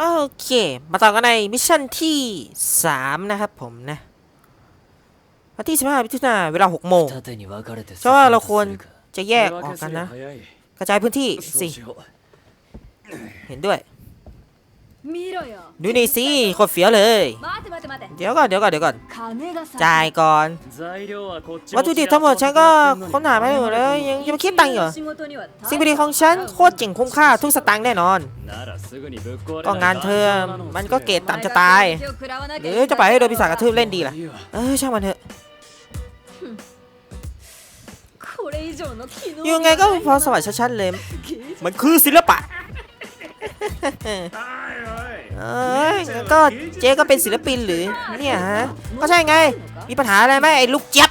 โอเค มาต่อกันในมิชชั่นที่ 3 นะครับผมนะวันที่ 15มิถุนาเวลา 6 โมงเพราะว่าเราควรจะแยกออกกันนะ กระจายพื้นที่สิเห็นด้วย ดูนี่สิโคตรเฟี้ยวเลย เดี๋ยวก่อนเดี๋ยวก่อนเดี๋ยวก่อน จ่ายก่อน วัตถุดิบทั้งหมดฉันก็ค้นหาไม่หมดแล้วยังจะมาคิดตังค์เหรอ สิ่งบริษฐ์ของฉันโคตรเจ๋งคุ้มค่าทุกสตางค์แน่นอน ก็งานเธอ มันก็เกตตามจะตาย หรือจะไปให้โดนพิศากระทืบเล่นดีล่ะ เออช่างมันเถอะยังไงก็พอสวัสดิ์ชัดๆเลย มันคือศิลปะ ก็เจ๊ก็เป็นศิลปินหรือเนี่ยฮะก็ใช่ไง มีปัญหาอะไรไหมไอ้ลูกเจี๊ยบ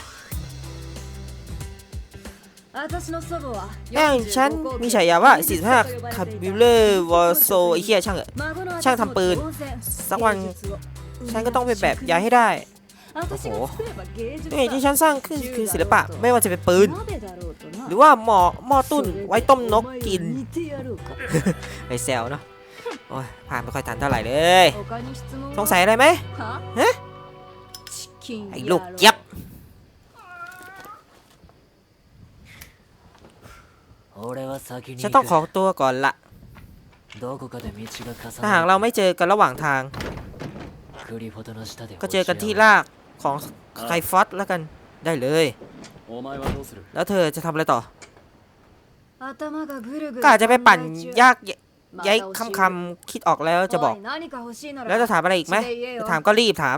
แม่งฉันมีฉายาว่าสิทธาคาบิเลอร์วอลโซไอ้เหี้ยช่างเอะช่างทำปืน สักวันฉันก็ต้องเป็นแบบยายให้ได้ โหนี่ที่ฉันสร้างขึ้นคือศิลปะไม่ว่าจะเป็นปืน หรือว่าหม้อหม้อตุ้นไว้ต้มนกกินไอเซลเนาะโอ้ยผ่านไม่ค่อยทันเท่าไหร่เลย สงสัยอะไรไหมฮะไอ้ลูกเยับฉันต้องขอตัวก่อนละถ้าหากเราไม่เจอกันระหว่างทาง ก็เจอกันที่ลาก ของไคฟอสแล้วกันได้เลย แล้วเธอจะทำอะไรต่อ ก็จะไปปั่นยากย้ายคำคำคิดออกแล้วจะบอก แล้วจะถามอะไรอีกไหมถามก็รีบถาม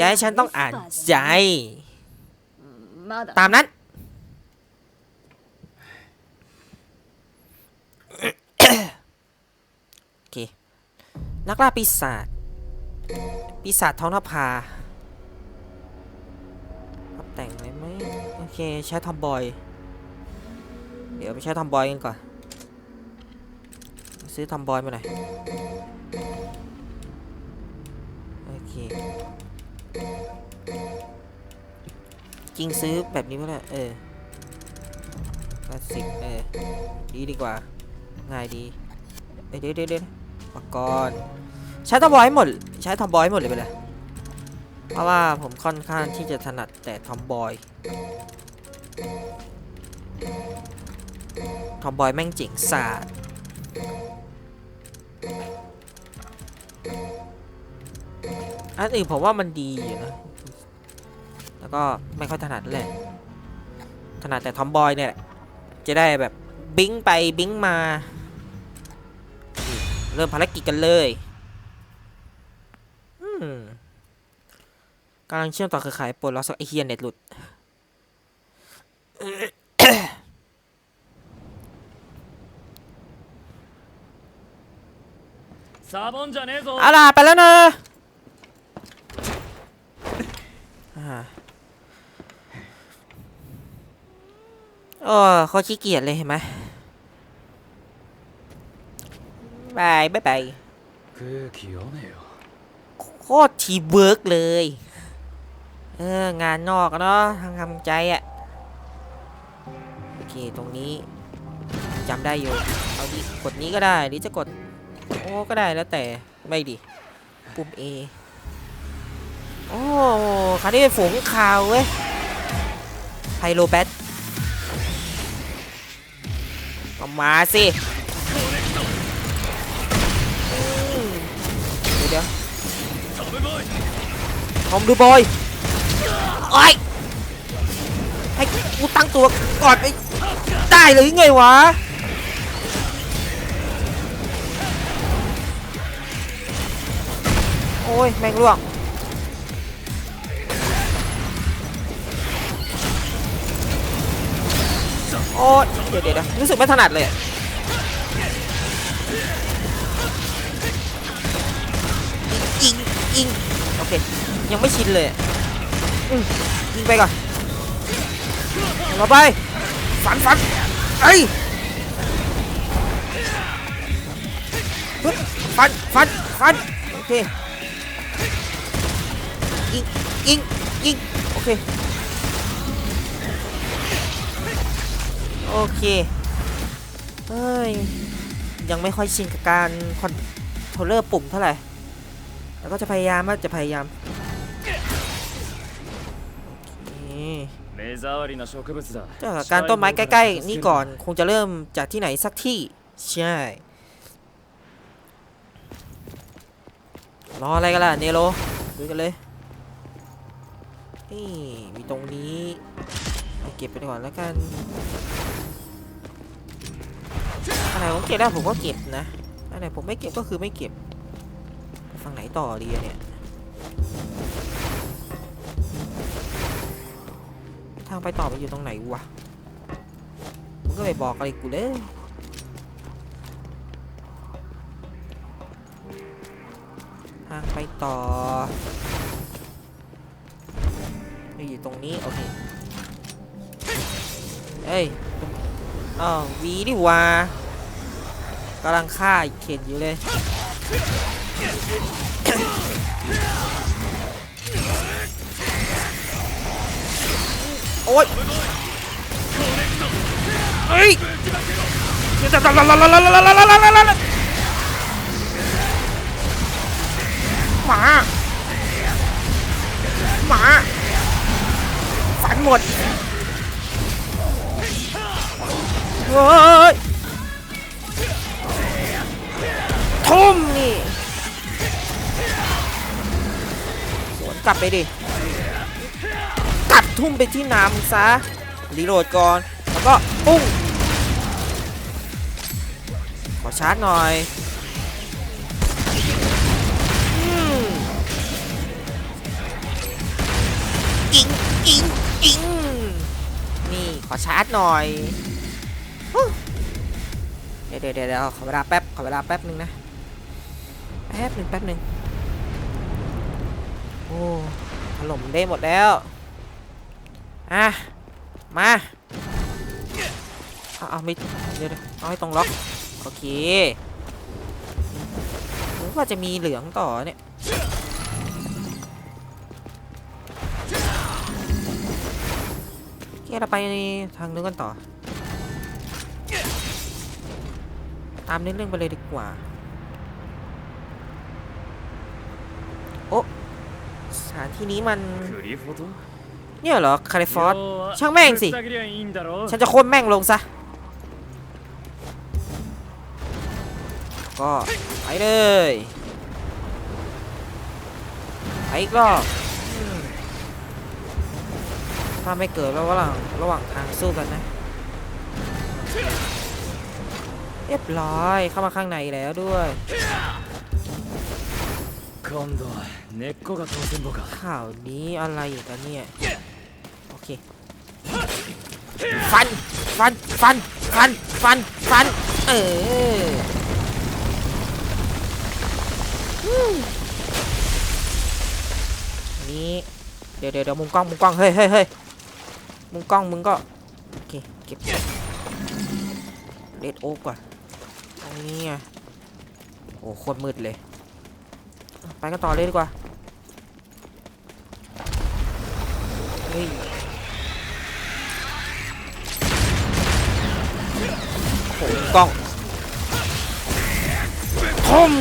ย้ายฉันต้องอ่านใจ ตามนั้นโอเคนักล่าปีศาจปีศาจท้องนภา แต่งเลยไหมโอเคใช้ทอมบอย เดี๋ยวไปใช้ทอมบอยกันก่อน ซื้อทอมบอยมาหน่อยโอเคจริงซื้อแบบนี้มาเลยเออคลาสสิกเออดีดีกว่า ง่ายดีเอ้ยเดี๋ยวเดี๋ยวเดี๋ยวอุปกรณ์ใช้ทอมบอยให้หมด ใช้ทอมบอยให้หมดเลยไปเลย เพราะว่าผมค่อนข้างที่จะถนัดแต่ทอมบอย ทอมบอยแม่งเจ๋งสาดอันอื่นผมว่ามันดีอยู่นะ แล้วก็ไม่ค่อยถนัดเลยถนัดแต่ทอมบอยเนี่ยแหละ จะได้แบบบิงไปบิงมา เริ่มภารกิจกันเลย อืม กำลังเชื่อมต่อเครือข่ายปลดล็อกไอเฮียนเน็ตหลุดเอาล่ไปแล้วนะโอ้เขาขี้เกียจเลยเห็นไหมไปไปไปโคตรทีเวิร์กเลย เอองานนอกเนาะทางทำใจอะโอเคตรงนี้จำได้อยู่เอาดิกดนี้ก็ได้หรือจะกดโอ้ก็ได้แล้วแต่ไม่ดิปุ่ม A โอ้คราวนี้เป็นฝูงข่าวเว้ยไฮโลแบทก็มาสิเดี๋ยวเดี๋ยวทอมดูบอย อ้ยให้กูตั้งตัวก่อนไปได้หรือไงวะโอ้ย แมงล่วง โอ้ยเดี๋ยวเดี๋ยวรู้สึกไม่ถนัดเลยอะยิงยิงโอเค ยังไม่ชินเลยอืม ไปก่อนยิงเอาไปฟันฟันไอ้ฟันฟันฟันโอเคยิงยิงยิงโอเคโอเคเฮ้ยยังไม่ค่อยชินกับการคอนโททรลเลอร์ปุ่มเท่าไหร่แล้วก็จะพยายามว่าจะพยายาม จ้าการต้นไม้ใกล้ ๆ นี่ก่อนคงจะเริ่มจากที่ไหนสักที่ ใช่ รออะไรกันล่ะ เนโรดูกันเลย นี่มีตรงนี้เอาเก็บไปก่อนแล้วกันอันไหนผมเก็บได้ผมก็เก็บนะอันไหนผมไม่เก็บก็คือไม่เก็บฝั่งไหนต่อดีเนี่ย ทางไปต่อมันอยู่ตรงไหนวะมึงก็ไปบอกอะไรกูเลยทางไปต่อนี่อยู่ตรงนี้ โอเค เอ้ยอ้าววีนี่ว่ากำลังฆ่าอีกเข็นอยู่เลย โอ้ยเฮ้ยจับจับจับจับจับจับจับจับจับหมาหมาฝันหมดโฮ้ยทุ่มนี่สวนกลับไปดิ ทุ่มไปที่น้ำซะรีโหลดก่อน แล้วก็ปุ้ง ขอชาร์จหน่อยอิงอิงอิงนี่ขอชาร์จหน่อยเดี๋ยวเดี๋ยวเดี๋ยวขอเวลาแป๊บ ขอเวลาแป๊บนึงนะ แป๊บหนึ่งแป๊บหนึ่งโอ้ถล่มได้หมดแล้ว อะ มาเอาเอาไม่เดี๋ยวเอาให้ตรงล็อก โอเคหรือว่าจะมีเหลืองต่อเนี่ยเกเราไปทางนู้นกันต่อ ตามเรื่องไปเลยดีกว่า โอ้สถานที่นี้มัน เนี่ยเหรอคาริฟอร์สช่างแม่งสิ ฉันจะโค่นแม่งลงซะ ก็ไปเลยไปอีกรอบถ้าไม่เกิดแล้วระหว่างระหว่างทางสู้กันนะ เรียบร้อยเข้ามาข้างในแล้วด้วยข่าวนี้อะไรอยู่กันเนี่ย เคฟันฟันฟันฟันฟันฟันเออนี้เดี๋ยวเดี๋ยวเดี๋ยวมุมกล้องมุมกล้องเฮ้ยเฮ้ยเฮ้ยมุมกล้องมึงก็โอเคเก็บเลดโอ๊กก่อนตรงนี้ไงโอ้โคตรมืดเลย ไปกันต่อเลยดีกว่าเฮ้ย กล้องทุ่ม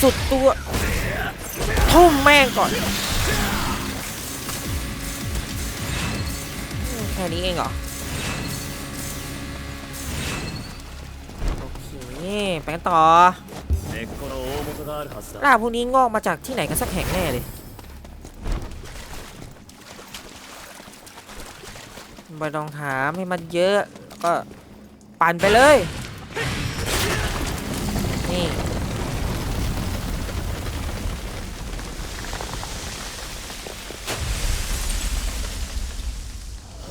สุดตัวทุ่มแม่งก่อน แค่นี้เองเหรอ โอเคไปกันต่อหน้าพวกนี้งอกมาจากที่ไหนกันสักแห่งแน่เลยไปลองถามให้มันเยอะก็ปั่นไปเลย นี่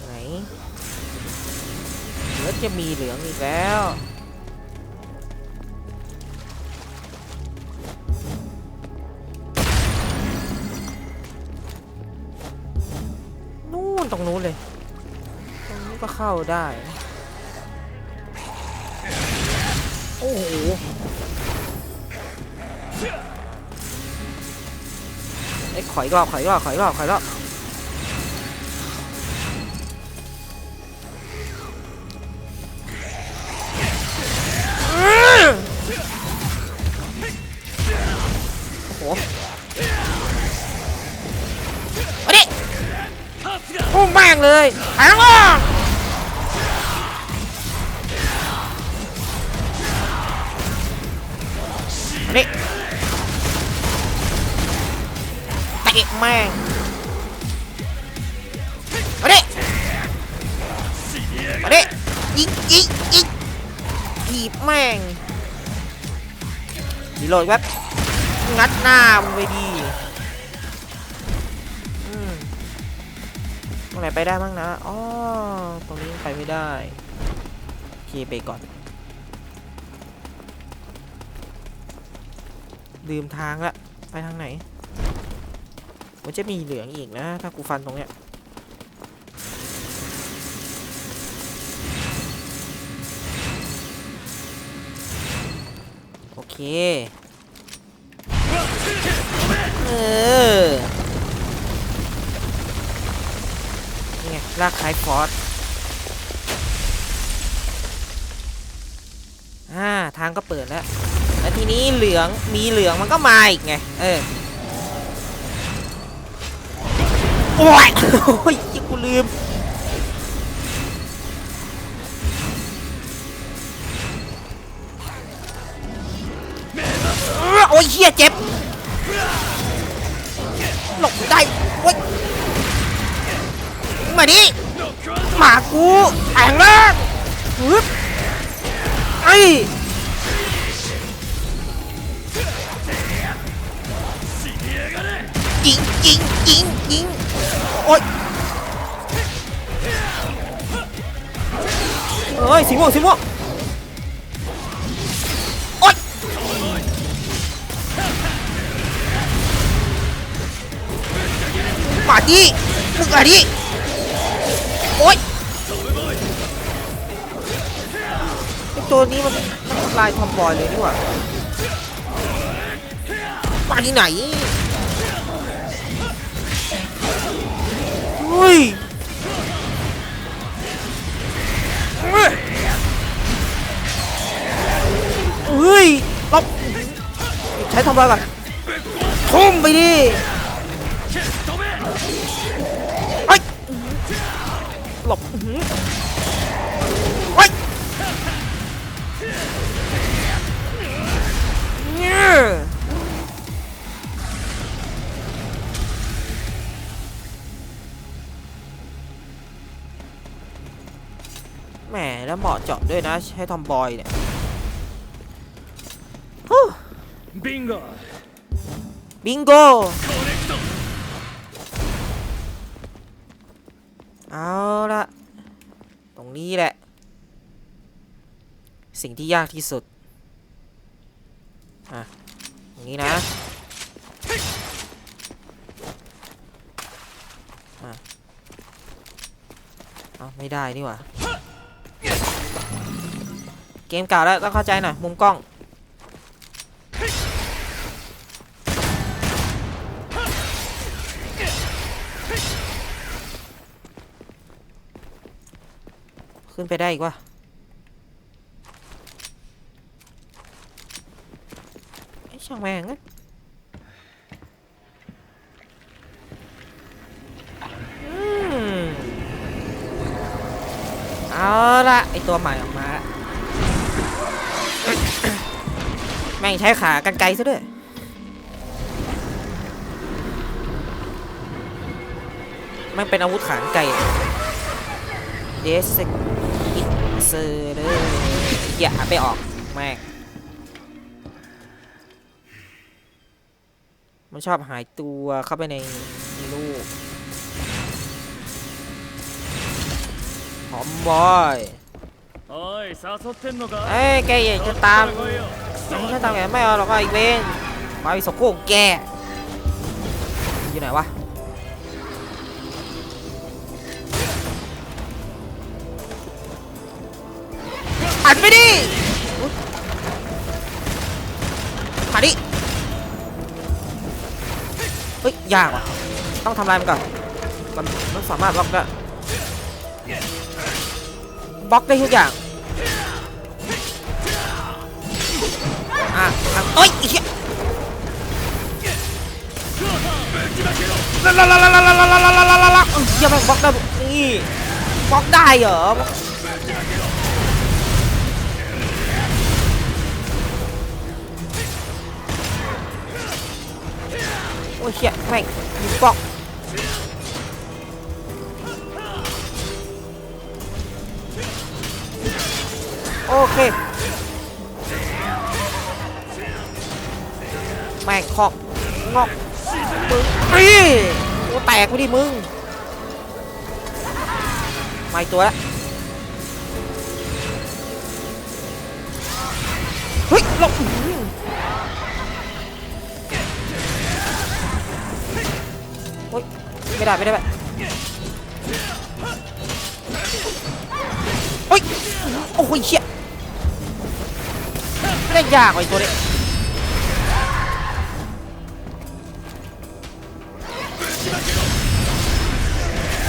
ไหนเหลือจะมีเหลืองอีกแล้วนู่นตรงนู้นเลย ตรงนี้ก็เข้าได้ โอ้โห ไอ้ยขอยรอบขอยรอบขอยรอบขอยรอบโอื้อมาดิพุ่งแม่งเลยไปข้างล่าง ม่งรีโหลดแป๊บงัดหน้ามึงไปดีอืมตรงไหนไปได้บ้างนะอ๋อตรงนี้ไปไม่ได้โอเคไปก่อน ลืมทางละ ไปทางไหน มันจะมีเหลืองอีกนะ ถ้ากูฟันตรงเนี้ย เคเออ นี่ไงลากคายฟอสอ่า ทางก็เปิดแล้ว แล้วทีนี้เหลือง มีเหลืองมันก็มาอีกไง เออ โอ้ยโอ้ยยังกูลืม โอ้ยเฮียเจ็บ หลบได้โอ้ยมาดิหมากูแองล่างฮึบไอ้ยิงยิงยิงยิงโอ้ยเอ้ยสีม่วงสีม่วง มาดิมึงมาดิโอ๊ยไอ้ตัวนี้มันมันลายทอมบอยเลยนี่หว่ามาที่ไหนเฮ้ยเฮ้ยเฮ้ยลบใช้ทอมบอยก่อนทุ่มไปดิ ลบว้ยแหมแล้วเหมาะเจาะด้วยนะให้ทอมบอยเนี่ยบิงโกบิงโก เอาละตรงนี้แหละ สิ่งที่ยากที่สุด อะ ตรงนี้นะอะเอาไม่ได้นี่หว่า เกมเก่าแล้วต้องเข้าใจหน่อย มุมกล้อง ขึ้นไปได้อีกวะไอ้ช่างแม่งอะเอาละไอตัวใหม่ออกมา แม่งใช้ขากันไกลซะด้วยแม่งเป็นอาวุธขานไกลเดสกิ เซอร์เลยอย่าไปออกแม่งมันชอบหายตัวเข้าไปในลูกหอมบอยเอ้ยแกอยาจะตามไม่ใช่ตามแกไม่เอาหรอกไอีกเวนมาไปสกุลแกอยู่ไหนวะ อัดไปดิอุ๊ยมาดิเฮ้ยยากว่ะต้องทำลายมันก่อนมันมันสามารถบล็อกได้บล็อกได้ทุกอย่างอะทางเอ้ยไอ้เหี้ยละละละละละละละละละละละละเหี้ยังไม่งบล็อกได้นี่บล็อกได้เหรอ อ้ยเชี่ยแม่งมีบล็อกโอเคแม่งคอกงอกมึงนี่โอ้แตกไปดิมึงมาอีกตัวแล้วเฮ้ยหลบ ไม่ได้ไม่ได้ไม่โอ้ยโอ้ยเชี่ยไม่ได้ยากว่ะไอ้ตัวนี้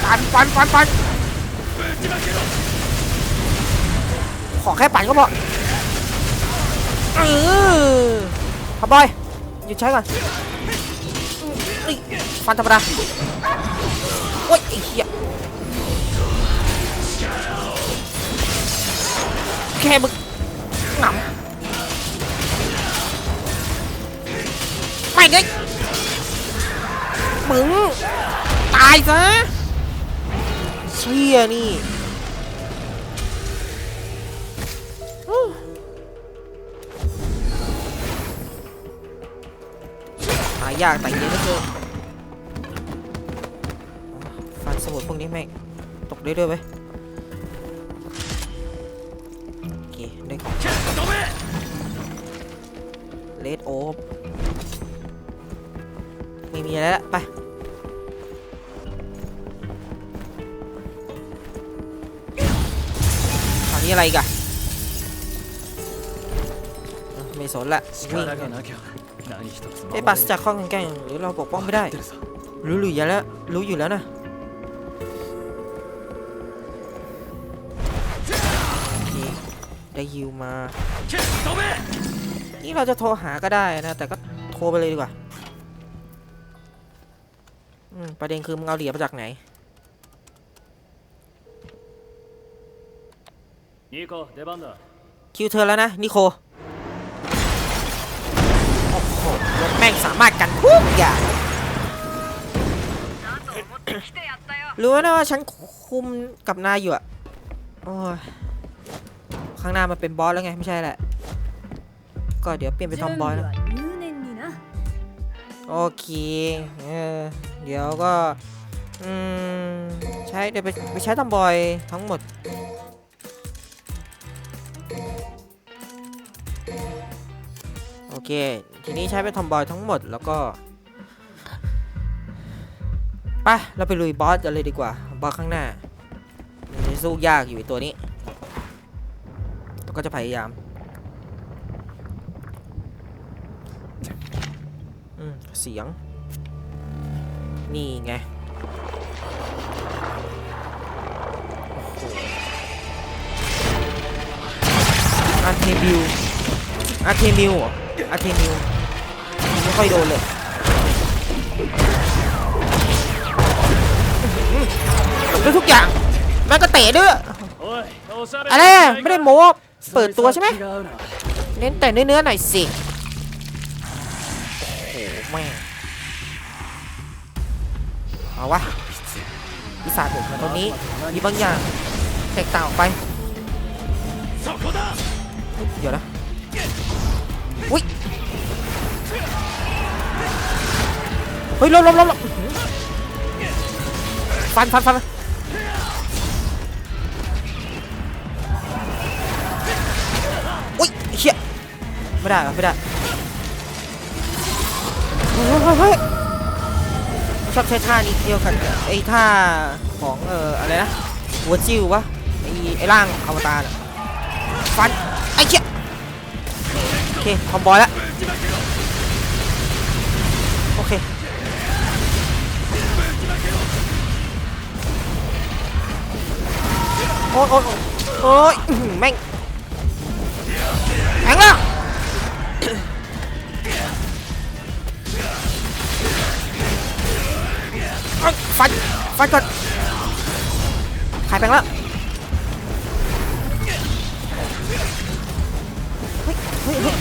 ปันปันปันปันขอแค่ปั่นก็พอเออขับบอยหยุดใช้ก่อน ฟันธรรมดาโอ้ยไอ้เหี้ยแค่มึงหนำไม่ไงมึง ตายซะเชี่ยนี่หายากแต่เยอะเหลือเกิน มุนพวกนี้แม่งตกเรื่อยๆไปโอเคได้เลดโอฟไม่มีอะไรแล้วไปทางนี้อะไรกันไม่สนละวิ่งไอ้ปัสจากข้องแกงหรือเราปกป้องไม่ได้ รู้หรือยังแล้วรู้อยู่แล้วนะ ได้ฮิวมา นี่เราจะโทรหาก็ได้นะ แต่ก็โทรไปเลยดีกว่าประเด็นคือมึงเอาเหรียญมาจากไหนนิโคเดบันดาคิวเธอแล้วนะ นิโค โอ้โหรถแม่งสามารถกันทุกอย่างรู้นะว่าฉันคุมกับนายอยู่อะโอ้ย ข้างหน้ามันเป็นบอสแล้วไงไม่ใช่แหละ ก็เดี๋ยวเปลี่ยนไปทอมบอยแล้วโอเคเออเดี๋ยวก็อืมใช้เดี๋ยวไปไปใช้ทอมบอยทั้งหมดโอเคทีนี้ใช้เป็นทอมบอยทั้งหมดแล้วก็ไปเราไปลุยบอสกันเลยดีกว่าบอสข้างหน้าจะสู้ยากอยู่ตัวนี้ แล้ก็จะพยายามเสียง นี่ไงอาร์เทมิวอาร์เทมิวอาร์เทมิวไม่ค่อยโดนเลยด้ทุกอย่างแม่ก็เตะด้วย อะไร ไม่ได้โม้ เปิดตัวใช่ไหมเน้นแต่เนื้อๆหน่อยสิ โอ้แม่เอาวะวิสาผมตรงนี้มีบางอย่างแตกต่างออกไป เดี๋ยวนะ อุ้ย เฮ้ยล้มล้มล้มฟันฟันฟัน ไม่ได้วะไม่ได้เฮ้ยเฮ้ยเฮ้ยชอบใช้ท่านี้เดียวกันไอ้ท่าของเอ่ออะไรนะหัวจิ้ววะไอ้ไอ้ร่างอวตารอะฟันไอ้เชี่ยโอเคคอมบอยแล้วโอเคโอ้ยโอ้ยโอ้ยอื้อหือแม่งแข็งแล้ว ฟันฟันก่อนหายไปแล้วเฮ้ยเฮ้ยเฮ้ย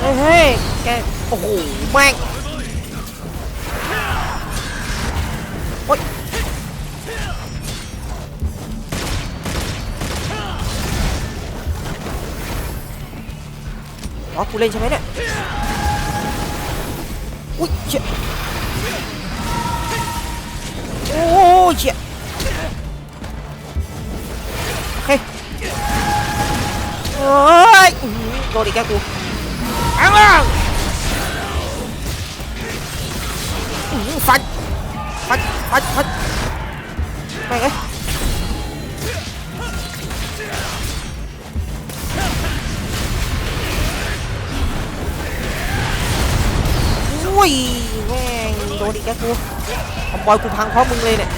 เฮ้ยเฮ้ยแกโอ้โหแม่งโอ๊ยอ๋อกูเล่นใช่ไหมเนี่ยอุ้ยเชี่ยโอ้ยเชี่ยโอเคเอ้ยอื้อหือโดนอีกแกกูอ้วอื้อหือฟันฟันฟันฟันไปเอ้ยโอ้ย นอีกแกกูคอมบอยกูพังเพราะมึงเลยเนี่ย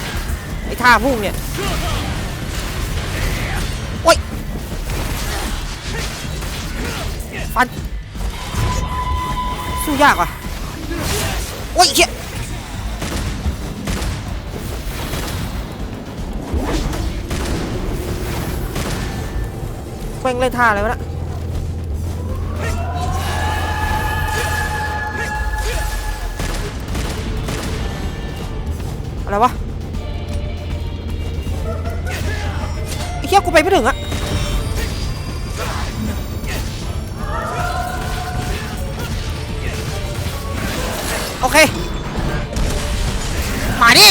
ไอ้ท่าพุ่งเนี่ย โอ้ย ฟัน สู้ยากว่ะ โอ้ยเชี่ยแม่งเล่นท่าอะไรวะน่ะ อะไรวะไอ้เหี้ยกูไปไม่ถึงอะโอเค มาดิ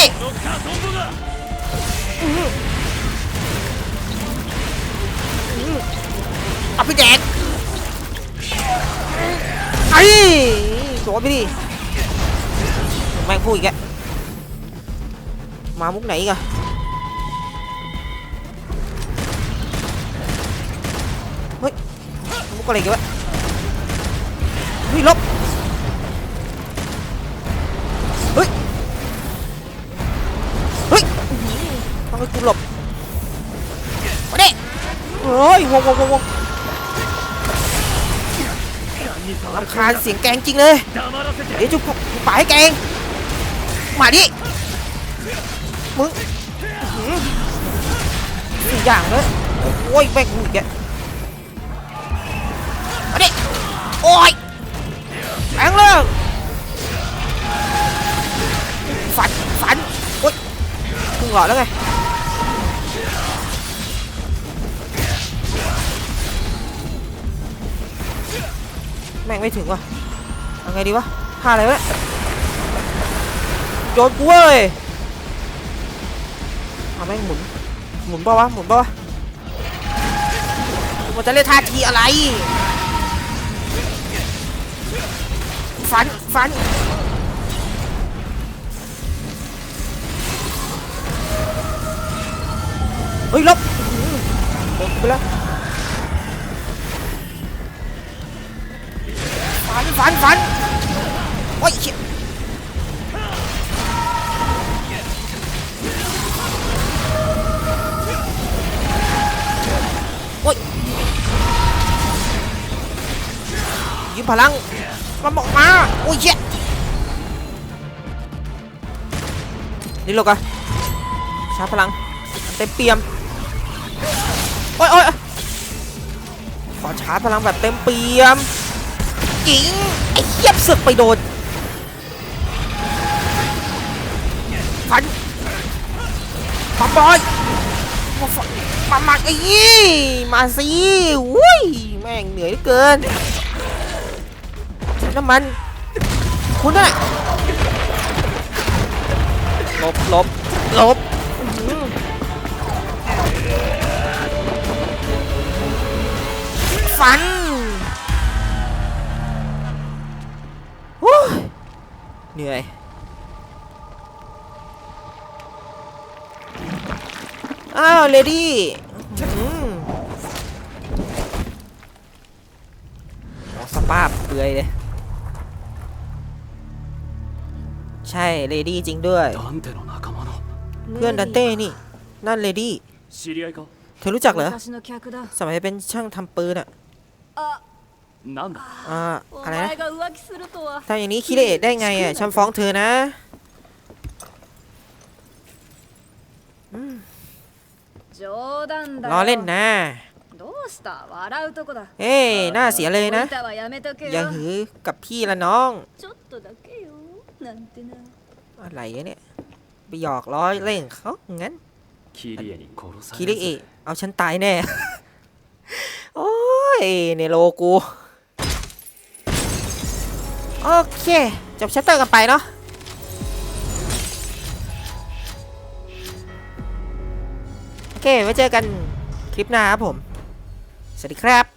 มุกไหนกันเฮ้ยมุกอะไรกันวะเฮ้ยลบเฮ้ยเฮ้ยทำไมกูหลบมาดิโอ้ยวงวงวงวงลำคาญเสียงแกงจริงเลย เดี๋ยวจุ๊บไปให้แกง มาดิ มึงอื้อหือสี่อย่างเลยโอ้ยแม่งมึงแกมาดิโอ้ยแรงเลยฝันฝันโอ้ยมึงเหรอแล้วไงแม่งไม่ถึงว่ะเอาไงดีวะท่าอะไรวะโยนกูเว้ย เอาแม่งหมุน หมุนป่าวะ หมุนป่าวะมันจะเล่นท่าทีอะไร ฟัน ฟันเฮ้ยลบอื้อโดนกูไปแล้วฝันฝันฝัน โอ้ย ยืมพลังมาบอกมาโอ้ยเชี่ยนี่ลูกอะชาร์จพลังเต็มเปี่ยมโอ้ยโอ้ยขอชาร์จพลังแบบเต็มเปี่ยมยิงไอ้เหี้ยสึกไปโดนฟันมาบอยมามาไอ้ยี่มาสิอุ้ยแม่งเหนื่อยเกิน น้ำมัน คุณน่ะหลบหลบหลบอื้อหือฟันโอ้ยเหนื่อยอ้าวเลดี้อืมโอ้สภาพเปลือยเลย ใช่เลดี้จริงด้วย เพื่อนดันเต้นี่ นั่นเลดี้เธอรู้จักเหรอ สมัยเป็นช่างทำปืนอะอะไรนะถ้อย่างนี้คิดเลได้ไงอะฉันฟ้องเธอนะล้อเล่นนะเอ้ยน่าเสียเลยนะ อย่าหือกับพี่ละน้อง なんてな อะไรเนี่ย ไปหยอกล้อเล่นเขางั้น キリエに殺さ คิ れ ริ る เอะ ぜ เอาฉันตายแน่ โอ้ยเนโรกู โอเค จบชัตเตอร์กันไปเนาะ โอเค ไว้เจอกันคลิปหน้าครับผม สวัสดีครับ